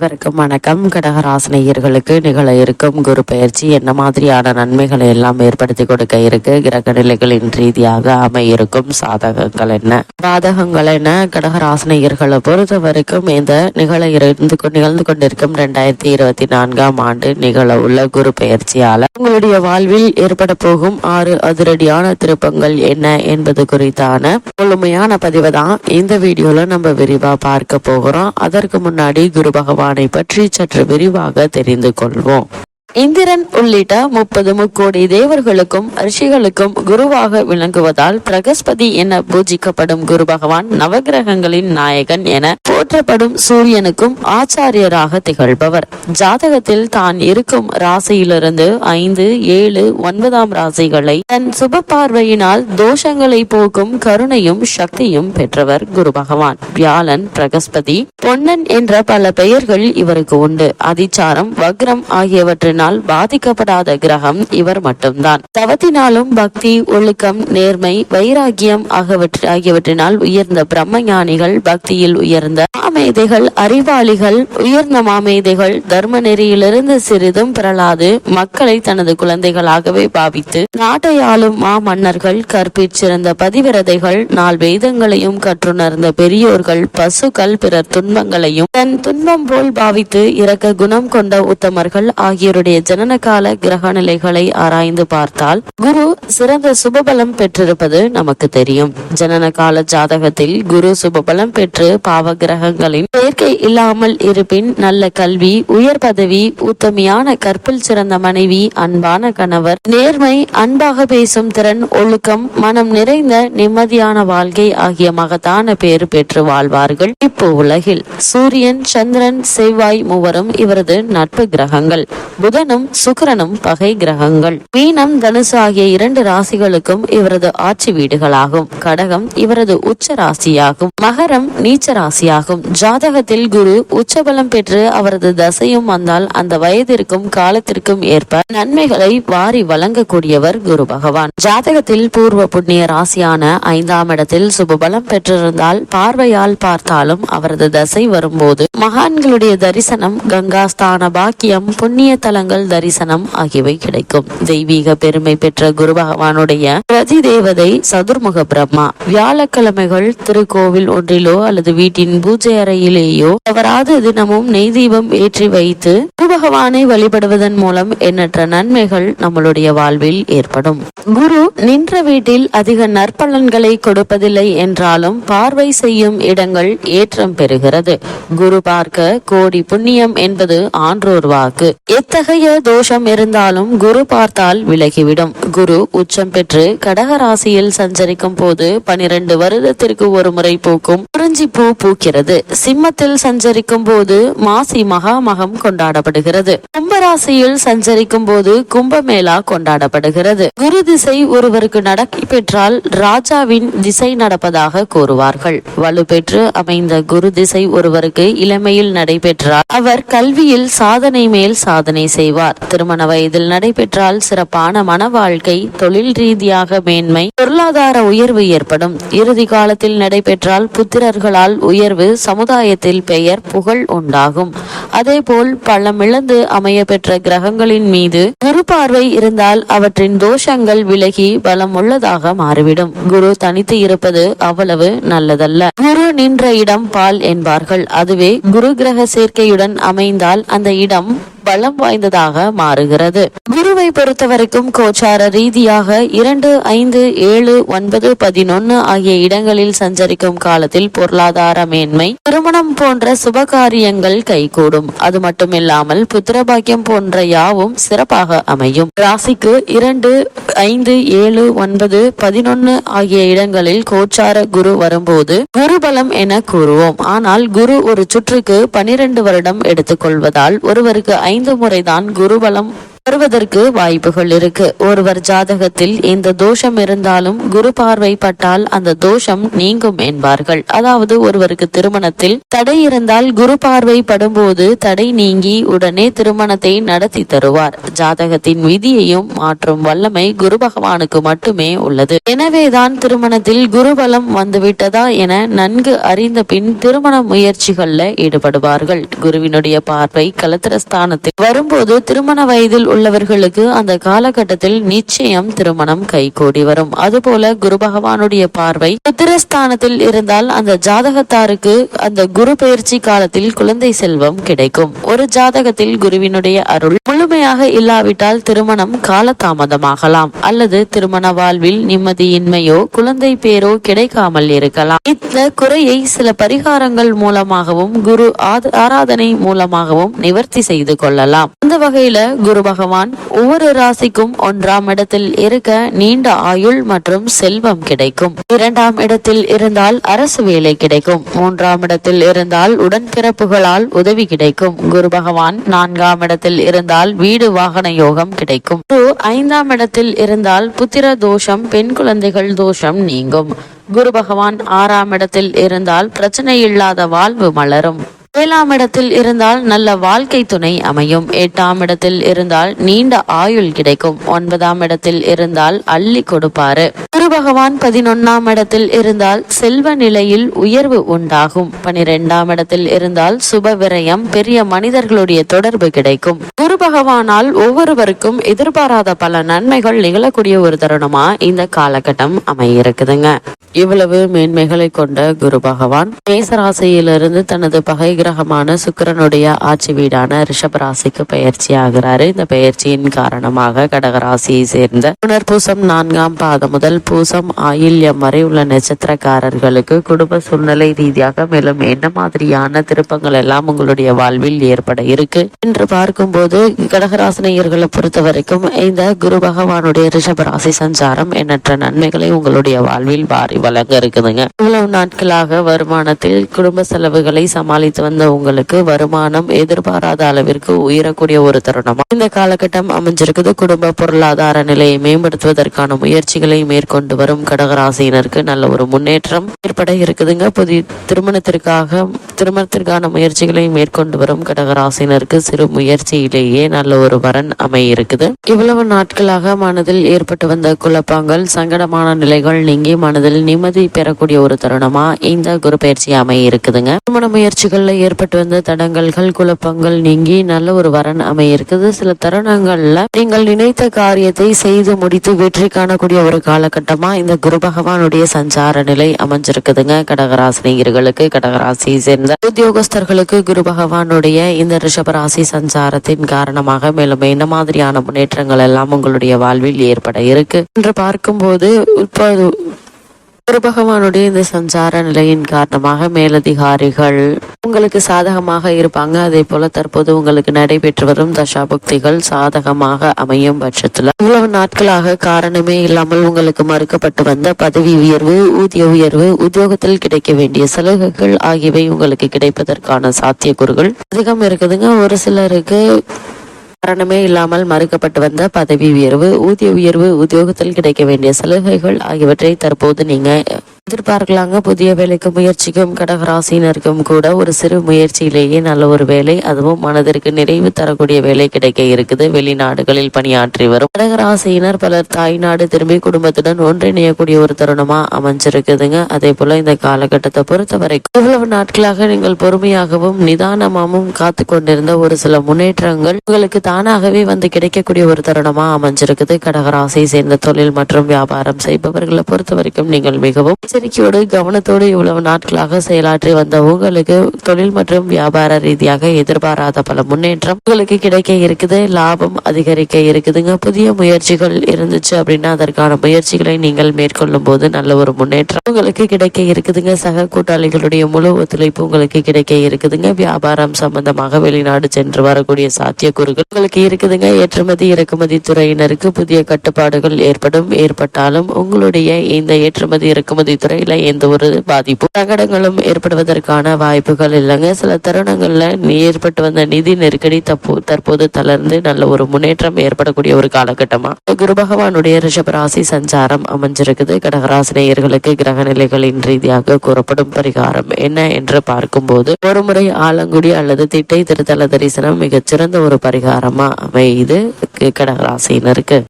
அனைவருக்கும் வணக்கம். கடகராசனையர்களுக்கு நிகழ இருக்கும் குரு பயிற்சி என்ன மாதிரியான நன்மைகளை எல்லாம் ஏற்படுத்தி கொடுக்க இருக்கு? கிரக நிலைகளின் ரீதியாக அமையிருக்கும் சாதகங்கள் என்ன? பாதகங்கள் என்ன? கடகராசனையர்களை பொறுத்த வரைக்கும் இந்த நிகழ இருந்து நிகழ்ந்து கொண்டிருக்கும் ரெண்டாயிரத்தி இருபத்தி நான்காம் ஆண்டு நிகழ உள்ள குரு பயிற்சியால உங்களுடைய வாழ்வில் ஏற்பட போகும் ஆறு அதிரடியான திருப்பங்கள் என்ன என்பது குறித்தான முழுமையான பதிவு தான் இந்த வீடியோல நம்ம விரிவா பார்க்க போகிறோம். அதற்கு முன்னாடி குரு பகவான் பற்றி சற்று விரிவாக தெரிந்து கொள்வோம். இந்திரன் உள்ளிட்ட முப்பது முக்கோடி தேவர்களுக்கும் ரிஷிகளுக்கும் குருவாக விளங்குவதால் பிரகஸ்பதி என பூஜிக்கப்படும் குரு பகவான் நவகிரகங்களின் நாயகன் என போற்றப்படும் சூரியனுக்கும் ஆச்சாரியராக திகழ்பவர். ஜாதகத்தில் தான் இருக்கும் ராசியிலிருந்து ஐந்து ஏழு ஒன்பதாம் ராசிகளை தன் சுப பார்வையினால் தோஷங்களை போக்கும் கருணையும் சக்தியும் பெற்றவர் குரு பகவான். வியாழன் பிரகஸ்பதி பொன்னன் என்ற பல பெயர்கள் இவருக்கு உண்டு. அதிச்சாரம் வக்ரம் ஆகியவற்றின் ஆகியவற்றினால் பாதிக்கப்படாத கிரகம் இவர் மட்டும்தான். தவத்தினாலும் பக்தி ஒழுக்கம் நேர்மை வைராகியம் ஆகியவற்றினால் உயர்ந்த பிரம்ம ஞானிகள் பக்தியில் உயர்ந்த மாமேதைகள் அறிவாளிகள் உயர்ந்த மாமேதைகள் தர்ம நெறியிலிருந்து சிறிதும் பிறளாது மக்களை தனது குழந்தைகளாகவே பாவித்து நாட்டை ஆளும் மாமன்னர்கள் கற்பிச்சிருந்த பதிவிரதைகள் நால் வேதங்களையும் கற்றுணர்ந்த பெரியோர்கள் பசுக்கள் பிறர் துன்பங்களையும் தன் துன்பம் போல் பாவித்து இறக்க குணம் கொண்ட உத்தமர்கள் ஆகியோருடைய ஜனனகால கிரக நிலைகளை ஆராய்ந்து பார்த்தால் குரு சிறந்த சுபபலம் பெற்றிருப்பது நமக்கு தெரியும். ஜனனகால ஜாதகத்தில் குரு சுபபலம் பெற்று பாவ கிரகங்களின் சேர்க்கை இல்லாமல் இருப்பின் நல்ல கல்வி உயர் பதவி உத்தமையான கற்பில் சிறந்த மனைவி அன்பான கணவர் நேர்மை அன்பாக பேசும் திறன் ஒழுக்கம் மனம் நிறைந்த நிம்மதியான வாழ்க்கை ஆகிய மகத்தான பேறு பெற்று வாழ்வார்கள் இப்போ உலகில். சூரியன் சந்திரன் செவ்வாய் மூவரும் இவரது நட்பு கிரகங்கள். புதனும் சுக்கரனும் பகை கிரகங்கள். மீனம் தனுசு ஆகிய இரண்டு ராசிகளுக்கும் இவரது ஆட்சி வீடுகளாகும். கடகம் இவரது உச்ச ராசியாகும் மகரம் நீச்ச ராசியாகும் ஜாதகத்தில் குரு உச்சபலம் பெற்று அவரது தசையும் வந்தால் அந்த வயதிற்கும் காலத்திற்கும் ஏற்ப நன்மைகளை வாரி வழங்கக்கூடியவர் குரு பகவான். ஜாதகத்தில் பூர்வ புண்ணிய ராசியான ஐந்தாம் இடத்தில் சுபபலம் பெற்றிருந்தால் பார்வையால் பார்த்தாலும் அவரது தசை வரும்போது மகான்களுடைய தரிசனம் கங்காஸ்தான பாக்கியம் புண்ணிய தலங்கள் தரிசனம் ஆகியவை கிடைக்கும். தெய்வீக பெருமை பெற்ற குரு பகவானுடைய பிரதி தேவதை சதுர்முக பிரம்மா. வியாழக்கிழமைகள் திருக்கோவில் ஒன்றிலோ அல்லது வீட்டின் பூஜை அறையிலேயோ தவறாது தினமும் நெய் தீபம் ஏற்றி வைத்து பகவானை வழிபடுவதன் மூலம் எண்ணற்ற நன்மைகள் நம்மளுடைய வாழ்வில் ஏற்படும். குரு நின்ற வீட்டில் அதிக நற்பலன்களை கொடுப்பதில்லை என்றாலும் பார்வை செய்யும் இடங்கள் ஏற்றம் பெறுகிறது. குரு பார்க்க கோடி புண்ணியம் என்பது ஆன்றோர் வாக்கு. எத்தகைய தோஷம் இருந்தாலும் குரு பார்த்தால் விலகிவிடும். குரு உச்சம் பெற்று கடக ராசியில் சஞ்சரிக்கும் போது பனிரெண்டு வருடத்திற்கு ஒரு முறை பூக்கும் குறிஞ்சி பூ பூக்கிறது. சிம்மத்தில் சஞ்சரிக்கும் போது மாசி மகாமகம் கொண்டாடப்படுகிறது. கும்பராசியில் சஞ்சரிக்கும் போது கும்பமேளா கொண்டாடப்படுகிறது. குரு திசை ஒருவருக்கு நடக்கி பெற்றால் ராஜாவின் திசை நடப்பதாக கூறுவார்கள். வலுப்பெற்று அமைந்த குரு திசை ஒருவருக்கு இளமையில் நடைபெற்றால் அவர் கல்வியில் சாதனை மேல் சாதனை செய்வார். திருமண வயதில் நடைபெற்றால் சிறப்பான மன வாழ்க்கை தொழில் ரீதியாக மேன்மை பொருளாதார உயர்வு ஏற்படும். இறுதி காலத்தில் நடைபெற்றால் புத்திரர்களால் உயர்வு சமுதாயத்தில் பெயர் புகழ் உண்டாகும். அதேபோல் பள்ளமிழந்து அமைய பெற்ற கிரகங்களின் மீது குரு பார்வை இருந்தால் அவற்றின் தோஷங்கள் விலகி பலம் உள்ளதாக மாறிவிடும். குரு தனித்து இருப்பது அவ்வளவு நல்லதல்ல. குரு நின்ற இடம் பால் என்பார்கள். அதுவே குரு கிரக சேர்க்கையுடன் அமைந்தால் அந்த இடம் பலம் வாய்ந்ததாக மாறுகிறது. குருவை பொறுத்தவரைக்கும் கோச்சார ரீதியாக இரண்டு ஐந்து ஏழு ஒன்பது பதினொன்னு ஆகிய இடங்களில் சஞ்சரிக்கும் காலத்தில் பொருளாதார மேன்மை திருமணம் போன்ற சுபகாரியங்கள் கைகூடும். அது மட்டுமில்லாமல் புத்திரபாக்கியம் போன்ற யாவும் சிறப்பாக அமையும். ராசிக்கு இரண்டு ஐந்து ஏழு ஒன்பது பதினொன்னு ஆகிய இடங்களில் கோச்சார குரு வரும்போது குரு பலம் என கூறுவோம். ஆனால் குரு ஒரு சுற்றுக்கு பனிரெண்டு வருடம் எடுத்துக்கொள்வதால் ஒருவருக்கு ஐந்து முறைதான் குருபலம் வருவதற்கு வாய்ப்புகள் இருக்கு. ஒருவர் ஜாதகத்தில் இந்த தோஷம் இருந்தாலும் குரு பார்வை பட்டால் அந்த தோஷம் நீங்கும் என்பார்கள். அதாவது ஒருவருக்கு திருமணத்தில் தடை இருந்தால் குரு பார்வை படும்போது தடை நீங்கி உடனே திருமணத்தை நடத்தி தருவார். ஜாதகத்தின் விதியையும் மாற்றும் வல்லமை குரு பகவானுக்கு மட்டுமே உள்ளது. எனவேதான் திருமணத்தில் குருபலம் வந்துவிட்டதா என நன்கு அறிந்த பின் திருமண முயற்சிகள்ல ஈடுபடுவார்கள். குருவினுடைய பார்வை கலத்திரஸ்தானத்தில் வரும்போது திருமண வயதில் உள்ள உள்ளவர்களுக்கு அந்த காலகட்டத்தில் நிச்சயம் திருமணம் கைகூடி வரும். அதுபோல குரு பகவானுடைய பார்வை புத்திரஸ்தானத்தில் இருந்தால் அந்த ஜாதகத்தாருக்கு அந்த குரு பயிற்சி காலத்தில் குழந்தை செல்வம் கிடைக்கும். ஒரு ஜாதகத்தில் குருவினுடைய அருள் முழுமையாக இல்லாவிட்டால் திருமணம் காலதாமதமாகலாம். அல்லது திருமண வாழ்வில் நிம்மதியின்மையோ குழந்தை பேரோ கிடைக்காமல் இருக்கலாம். இந்த குறையை சில பரிகாரங்கள் மூலமாகவும் குரு ஆத- ஆராதனை மூலமாகவும் நிவர்த்தி செய்து கொள்ளலாம். அந்த வகையில குரு பகவான் ஒவ்வொரு ராசிக்கும் ஒன்றாம் இடத்தில் இருக்க நீண்ட ஆயுள் மற்றும் செல்வம் கிடைக்கும். இரண்டாம் இடத்தில் இருந்தால் அரசு வேலை கிடைக்கும். மூன்றாம் இடத்தில் இருந்தால் உடன்பிறப்புகளால் உதவி கிடைக்கும். குரு பகவான் நான்காம் இடத்தில் இருந்தால் வீடு வாகன யோகம் கிடைக்கும். குரு ஐந்தாம் இடத்தில் இருந்தால் புத்திர தோஷம் பெண் குழந்தைகள் தோஷம் நீங்கும். குரு பகவான் ஆறாம் இடத்தில் இருந்தால் பிரச்சனை இல்லாத வாழ்வு மலரும். ஏழாம் இடத்தில் இருந்தால் நல்ல வாழ்க்கை துணை அமையும். எட்டாம் இடத்தில் இருந்தால் நீண்ட ஆயுள் கிடைக்கும். ஒன்பதாம் இடத்தில் இருந்தால் அள்ளி கொடுப்பாரு. குரு பகவான் பதினொன்னாம் இடத்தில் இருந்தால் செல்வ நிலையில் உயர்வு உண்டாகும். பனிரெண்டாம் இடத்தில் இருந்தால் சுப விரயம் பெரிய மனிதர்களுடைய தொடர்பு கிடைக்கும். குரு பகவானால் ஒவ்வொருவருக்கும் எதிர்பாராத பல நன்மைகள் நிகழக்கூடிய ஒரு தருணமா இந்த காலகட்டம் அமையிருக்குதுங்க. இவ்வளவு மேன்மைகளை கொண்ட குரு பகவான் மேசராசியிலிருந்து தனது பகை கிரகமான சுக்கரனுடைய ஆட்சி வீடான ரிஷபராசிக்கு பயிற்சி ஆகிறாரு. இந்த பயிற்சியின் காரணமாக கடகராசியை சேர்ந்த புனர்பூசம் நான்காம் பாதம் முதல் பூசம் ஆயில்யம் வரை உள்ள நட்சத்திரக்காரர்களுக்கு குடும்ப சூழ்நிலை ரீதியாக மேலும் என்ன மாதிரியான திருப்பங்கள் எல்லாம் உங்களுடைய வாழ்வில் ஏற்பட இருக்கு என்று பார்க்கும்போது கடகராசினியர்களை பொறுத்த வரைக்கும் இந்த குரு பகவானுடைய ரிஷபராசி சஞ்சாரம் எண்ணற்ற நன்மைகளை உங்களுடைய வாழ்வில் வாரி வழங்க இருக்குதுங்க. இவ்வளவு நாட்களாக வருமானத்தில் குடும்ப செலவுகளை சமாளித்து பிறந்தவங்களுக்கு உங்களுக்கு வருமானம் எதிர்பாராத அளவிற்கு உயரக்கூடிய ஒரு தருணமா? இந்த காலகட்டம் அமைஞ்சிருக்குது. குடும்ப பொருளாதார நிலையை மேம்படுத்துவதற்கான முயற்சிகளை மேற்கொண்டு வரும் கடகராசியினருக்கு நல்ல ஒரு முன்னேற்றம் ஏற்பட இருக்குதுங்க. புதிய திருமணத்திற்காக திருமணத்திற்கான முயற்சிகளை மேற்கொண்டு வரும் கடகராசினருக்கு சிறு முயற்சியிலேயே நல்ல ஒரு வரன் அமையிருக்குது. இவ்வளவு நாட்களாக மனதில் ஏற்பட்டு வந்த குழப்பங்கள் சங்கடமான நிலைகள் நீங்கி மனதில் நிம்மதி பெறக்கூடிய ஒரு தருணமா? இந்த குரு பயிற்சி அமைய இருக்குதுங்க திருமண முயற்சிகள்ல ஏற்பட்டு வந்த தடங்கல்கள் குழப்பங்கள் நீங்கி நல்ல ஒரு வரன் அமைய இருக்குது சில தருணங்கள்ல நீங்கள் நினைத்த காரியத்தை செய்து முடித்து வெற்றி காணக்கூடிய ஒரு காலகட்டமா இந்த குரு பகவானுடைய சஞ்சார நிலை அமைஞ்சிருக்குதுங்க. கடகராசினியர்களுக்கு கடகராசியை சேர்ந்த உத்தியோகஸ்தர்களுக்கு குரு பகவானுடைய இந்த ரிஷபராசி சஞ்சாரத்தின் காரணமாக மேலும் என்ன மாதிரியான முன்னேற்றங்கள் எல்லாம் உங்களுடைய வாழ்வில் ஏற்பட இருக்கு. என்று பார்க்கும்போது இப்போது குரு பகவானுடைய இந்த சஞ்சார நிலையின் காரணமாக மேலதிகாரிகள் உங்களுக்கு சாதகமாக இருப்பாங்க. அதே போல தற்போது உங்களுக்கு நடைபெற்று வரும் தசாபுக்திகள் சாதகமாக அமையும் பட்சத்துல. இவ்வளவு நாட்களாக காரணமே இல்லாமல் உங்களுக்கு மறுக்கப்பட்டு வந்த பதவி உயர்வு ஊதிய உயர்வு உத்தியோகத்தில் கிடைக்க வேண்டிய சலுகைகள் ஆகியவை உங்களுக்கு கிடைப்பதற்கான சாத்தியக்கூறுகள் அதிகம் இருக்குதுங்க. ஒரு சிலருக்கு காரணமே இல்லாமல் மறுக்கப்பட்டு வந்த பதவி உயர்வு ஊதிய உயர்வு உத்தியோகத்தில் கிடைக்க வேண்டிய சலுகைகள் ஆகியவற்றை தற்போது நீங்க எதிர்பார்க்கலாங்க. புதிய வேலைக்கு முயற்சிக்கும் கடகராசினருக்கும் கூட ஒரு சிறு முயற்சியிலேயே நல்ல ஒரு வேலை அதுவும் மனதிற்கு நிறைவு தரக்கூடிய வேலை கிடைக்க இருக்குது. வெளிநாடுகளில் பணியாற்றி வரும் கடகராசியினர் பலர் தாய்நாடு திரும்பி குடும்பத்துடன் ஒன்றிணையக்கூடிய ஒரு தருணமா அமைஞ்சிருக்குதுங்க. அதே போல இந்த காலகட்டத்தை பொறுத்தவரைக்கும் இவ்வளவு நாட்களாக நீங்கள் பொறுமையாகவும் நிதானமாகவும் காத்து கொண்டிருந்த ஒரு சில முன்னேற்றங்கள் உங்களுக்கு தானாகவே வந்து கிடைக்கக்கூடிய ஒரு தருணமாக அமைஞ்சிருக்குது. கடகராசியை சேர்ந்த தொழில் மற்றும் வியாபாரம் செய்பவர்களை பொறுத்த வரைக்கும் நீங்கள் மிகவும் எச்சரிக்கையோடு கவனத்தோடு இவ்வளவு நாட்களாக செயலாற்றி வந்த உங்களுக்கு தொழில் மற்றும் வியாபார ரீதியாக எதிர்பாராத பல முன்னேற்றம் உங்களுக்கு கிடைக்க இருக்குது. லாபம் அதிகரிக்க இருக்குதுங்க. புதிய முயற்சிகள் இருந்துச்சு அப்படின்னா அதற்கான முயற்சிகளை நீங்கள் மேற்கொள்ளும் போது நல்ல ஒரு முன்னேற்றம் உங்களுக்கு கிடைக்க இருக்குதுங்க. சக கூட்டாளிகளுடைய முழு ஒத்துழைப்பு உங்களுக்கு கிடைக்க இருக்குதுங்க. வியாபாரம் சம்பந்தமாக வெளிநாடு சென்று வரக்கூடிய சாத்தியக்கூறுகள் உங்களுக்கு இருக்குதுங்க. ஏற்றுமதி இறக்குமதி துறையினருக்கு புதிய கட்டுப்பாடுகள் ஏற்படும். ஏற்பட்டாலும் உங்களுடைய இந்த ஏற்றுமதி இறக்குமதி துறையில எந்த ஒரு பாதிப்பும் சங்கடங்களும் ஏற்படுவதற்கான வாய்ப்புகள் இல்லைங்க. சில தருணங்கள்ல ஏற்பட்டு வந்த நிதி நெருக்கடி தப்பு தற்போது தளர்ந்து நல்ல ஒரு முன்னேற்றம் ஏற்படக்கூடிய ஒரு காலகட்டமா? குரு பகவானுடைய ரிஷபராசி சஞ்சாரம் அமைஞ்சிருக்குது. கடகராசினியர்களுக்கு கிரக நிலைகளின் ரீதியாக கூறப்படும் பரிகாரம் என்ன என்று பார்க்கும்போது ஒருமுறை ஆலங்குடி அல்லது திட்டை திருத்தல தரிசனம் மிகச்சிறந்த ஒரு பரிகாரம். அமையுது. கடகராசினருக்கு